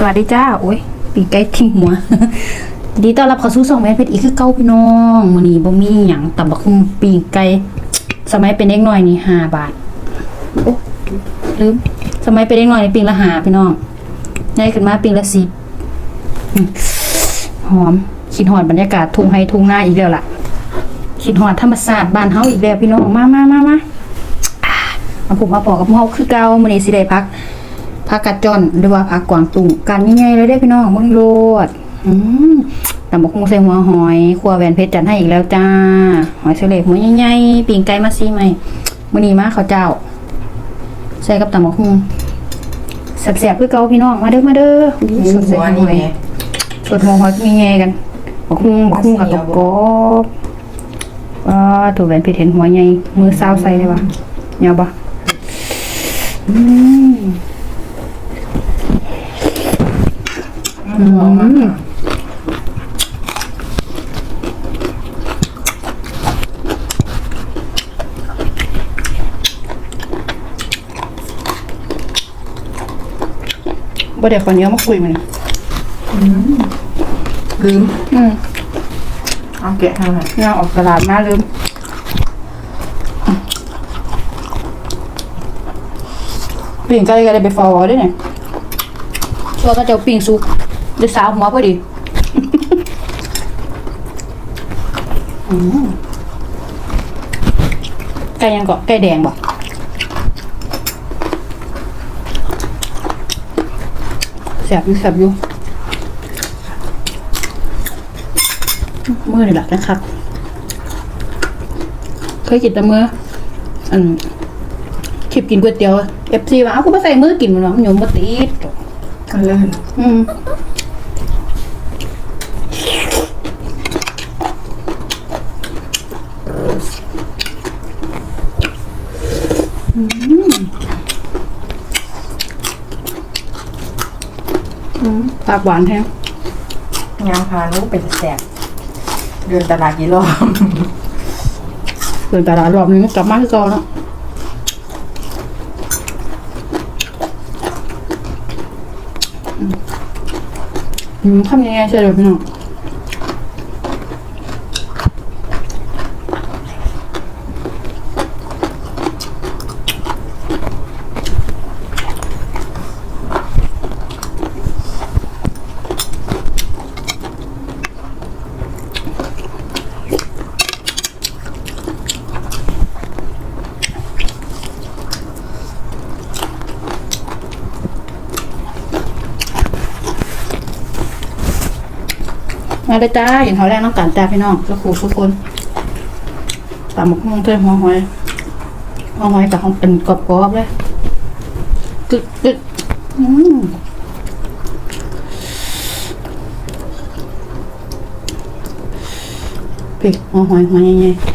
สวัสดีจ้า โอ้ย ปีกไก่ทิ้งหัวยินดีต้อนรับเข้าสู่ช่องแม่เพชรอีกคือเก้าพี่น้องมื้อนี้บ่มีหยังตำบักหุ่งปีกไก่สมัยเป็นเด็กน้อยนี่ห้าบาท โอ้ลืม สมัยเป็นเด็กน้อยนี่ปีละห้าพี่น้องใหญ่ขึ้นมาปีละสิบหอม คิดหอดบรรยากาศทุ่งไฮทุ่งนาอีกแล้วล่ะ คิดหอดธรรมศาสตร์บ้านเฮาอีกแล้วพี่น้อง มามามามาอ่ามาผมมาปอกกับเฮาคือเก่ามื้อนี้สิได้พัก ผักกัดจอนหรือว่าผักกวางตุ้งกันใหญ่ๆเลยได้อพี่น้องเบิ่งโลดอืมตำบักหุ่งใส่หัวหอยครัวแหวนเพชรจัดให้อีกแล้วจ้า หอยเสลดหัวใหญ่ๆปิ่งไก่มาซีใหม่มื้อนี้มาข้าวเจ้า ใส่กับตำบักหุ่งแซ่บๆคือเก่าพี่น้องมาเด้อมาเด้อสดใส่หอยสดหัวหอยมีไงกันบักหุ่งบักหุ่งกับกรอบๆอ่าถูกแหวนเพชรเห็นหัวใหญ่มือซาวใส่เลยวะเหนียวบ่อืม อืมบ่ได้คนเยอะมาคุยมันลืมอืมเอาแกะให้หน่อยย่าออกตลาดมาลืมปิ่งไก่ก็ได้ไปฟอร์ได้เนี่ยตัวก็จะเอาปิ่งสุก ได้สาวหัวพอดีอืมไก่ยังเกาะไก่แดงบ่แสบอยู่แสบอยู่มือนี่แหละนะครับเคยกินแต่มืออันคลิปกินก๋วยเตี๋ยวเอฟซีว่าเอาคุณมาใส่มือกินมันวะมันอยู่มาติดกันเลยอืมอืมอืม ปากหวานแท้งงานพาลูกเป็นแสบเดินตลาดกี่รอบ เดินตลาดรอบนึงกลับมาคือเก่าแล้วอืมอืมทำยังไงใช่ไหมพี่น้อง มาเลยจ้าเห็นเขาแรกน้องกันจ้าพี่น้องก็ขู่ทุกคนตามหมกม่วงเทยหัวหอยหัวหอยกับของเป็นกรอบๆเลยกึดกึดอืมปิดหัวหอยหัวใหญ่ไ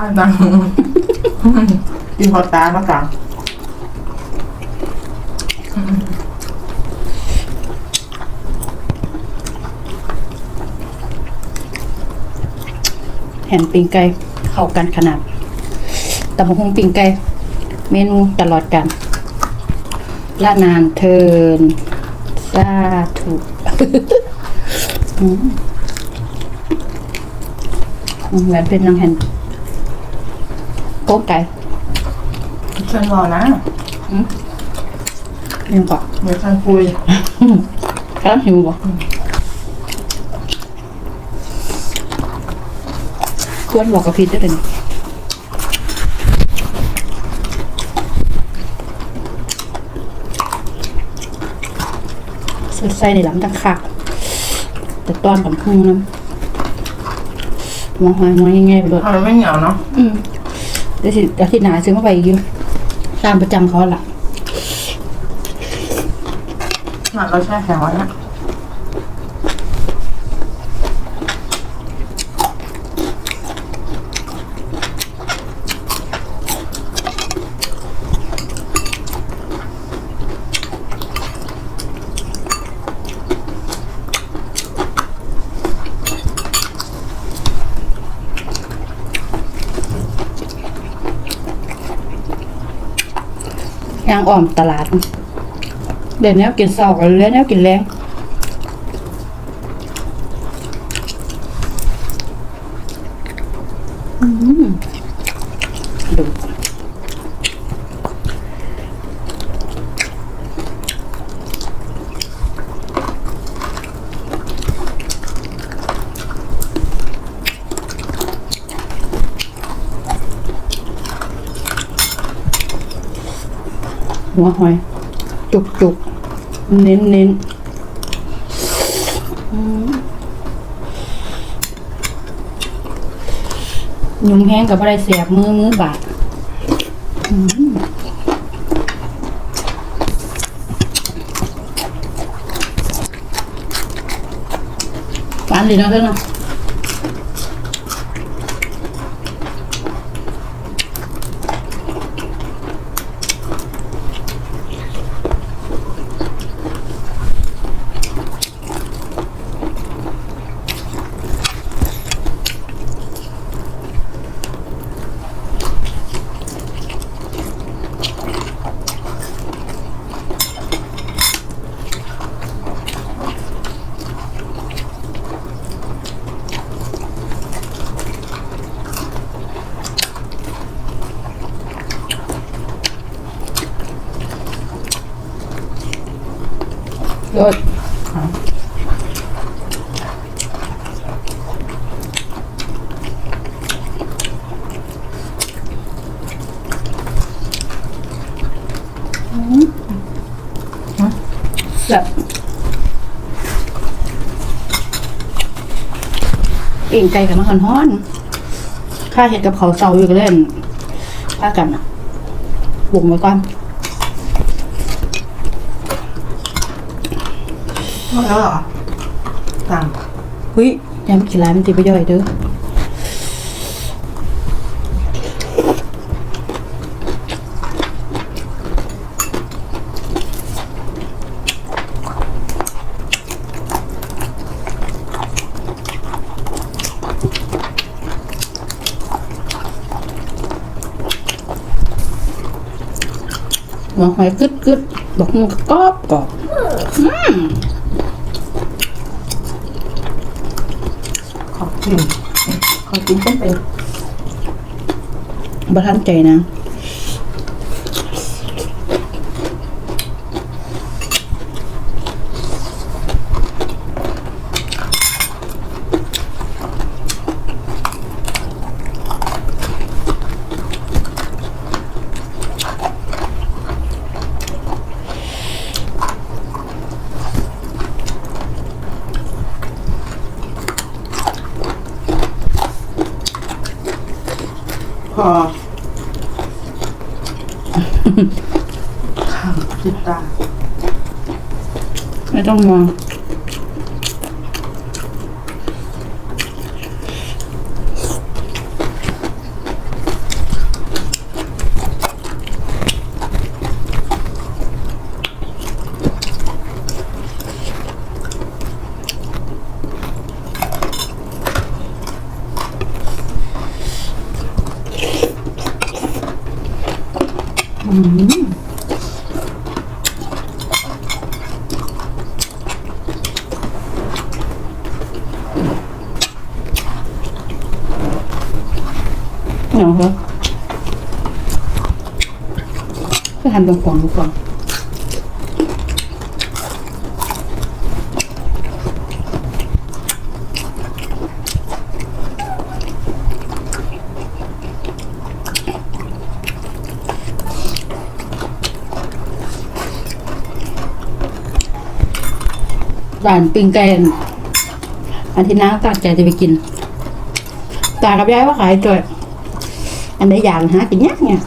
ด้บ้างกินพอตาแล้วกันๆแห่นปิงไก่เข้ากันขนาดตำบักหุ่งปิงไก่เมนูตลอดกันละนานเทินสาธุอืมอืมแหวนเป็นนางแห่น โก๊กไก่เชิญรอนะยังก่อนเดี๋ยวฉันคุยกำลังหิวบ่ควรบอกกับพีทได้เลยนี่สดใส่ในหลังตะขาแต่ตอนกับพุ่งน้ำมองหอยมองง่ายๆไปเลยเอาไม่เหนียวเนาะอืม เดี๋ยวสิอาทิตย์หน้าซื้อมาไปอีกอยู่ตามประจำเขาล่ะ หนักเราแช่แข็งไว้นะ ยางอ่อมตลาด เดี๋ยวนี้กินเสาร์กันเรื่อยกินแรงอืมดู หัวหอย จุกจุกเน้นเน้นยุ่มแห้งกับอะไรเสียบมือมือบาดอืมหวานเลยเนะเด้อเนะ รสแบบเองไก่กับมะขันฮ้อนข้าเห็ดกับเขาเซาอยู่ก็เล่นข้ากันอะบุกไว้ก่อน หม ดแล้วเหรอสั่งเฮ้ยยำกินร้านมันตีไปย่อยเด้อหัวหอยกึดกึดบอกมันกรอบกรอบ ขอบกินขอกินต้มเป็นประทันใจนะ อข้าวจิตตา ไม่ต้องมอง เหนียวเหรอก็ทำตรงขวางดูก่อน ร้านปิ้งไก่อันที่น้าตั้งใจจะไปกินตากับยายว่าขายจ่อยอันใดอย่างหากินยากเนี่ย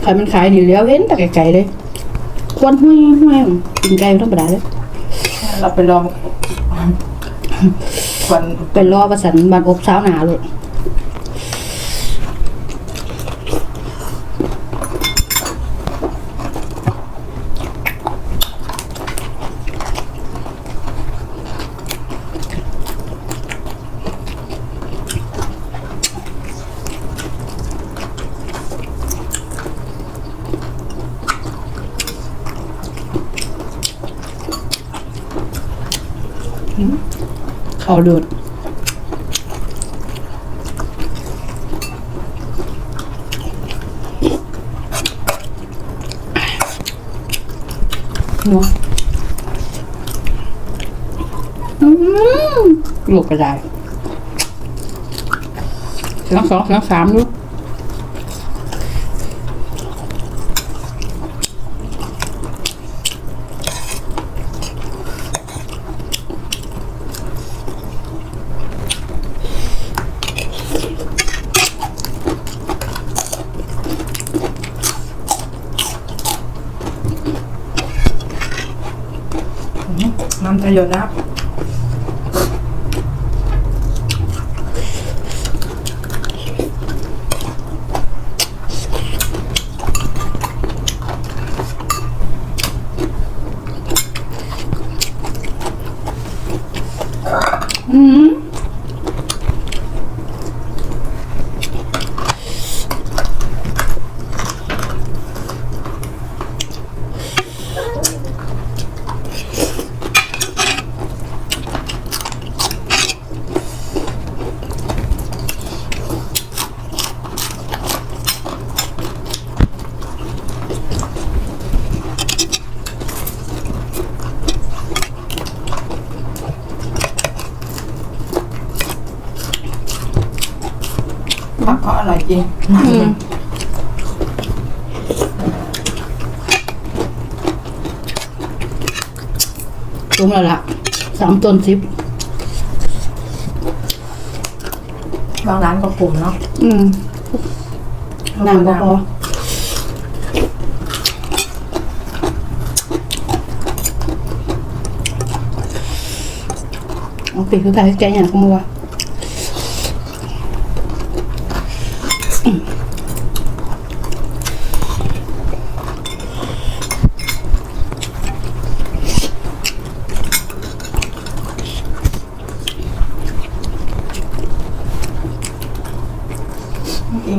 ใครมันขายนี่เลี้ยวเห็นแต่ไกลๆเลยควนห้วยห้วยกินไก่ธรรมดาเลยเราไปลองควันเป็นรอประสันบันอบสาวหนาเลย เขาโดดนัวอืมลูกกระไดเสียงสองเสียงสามลูก น้ำจะหยดนะครับ อืม嗯 ผักก็อร่อยจริงอืมรวมแล้วล่ะสามต้นสิบบางร้านก็กลุ่มเนาะอืมน้ำก็พอเอาปีกคือไก่แกงอย่างขโมยว กิน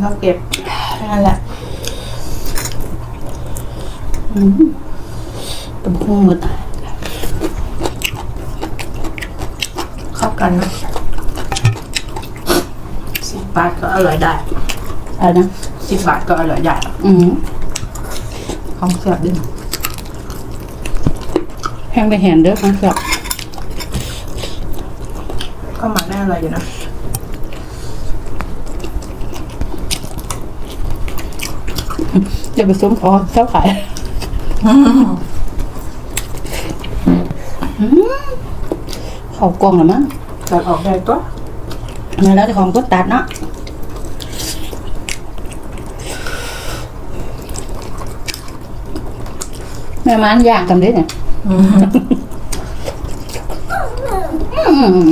ข้าเก็บแค่นั้นแหละตะพุงหมดเข้ากันนะสิบบาทก็อร่อยได้ อะไรนะสิบบาทก็อร่อยได้อืมของแซ่บดิแห้งไปแหนเด้อครับก็หมักได้อร่อยอยู่นะจะไปซุ้มคอเจ้าขายเขากล่องหรือมั้งตัดออกได้ตัวมาแล้วเจะของก็ตัดเนาะ แม่มันอยากทำได้เนี่ยอืม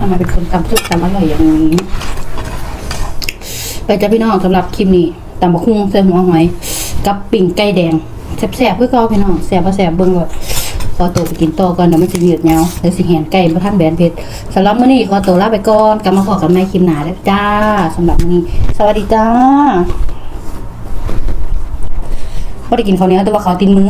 เอามเป็นคนตำซุปตำอร่อยอย่างนี้ ไปจ้าพี่น้องสำหรับคลิปนี้ตำบะคุ้งเส้นหัวหอย กับปิ่งไก่แดงแซ่บๆเพื่อเก่าพี่น้องแซ่บพอแซ่บเบิ่งก่อนขอตัวไปกินต่อก่อนเดี๋ยวมันจะยืดยาเดี๋ยวสิแหนไก่มาท่านแบนเพชรสำหรับมื้อนี้ขอตัวลาไปก่อนกลับมาขอกันในคลิปหนาแล้วจ้าสำหรับมื้อนี้ สวัสดีจ้าบ่ได้กินข้าวเหนียวแต่ว่าเขาตินมือ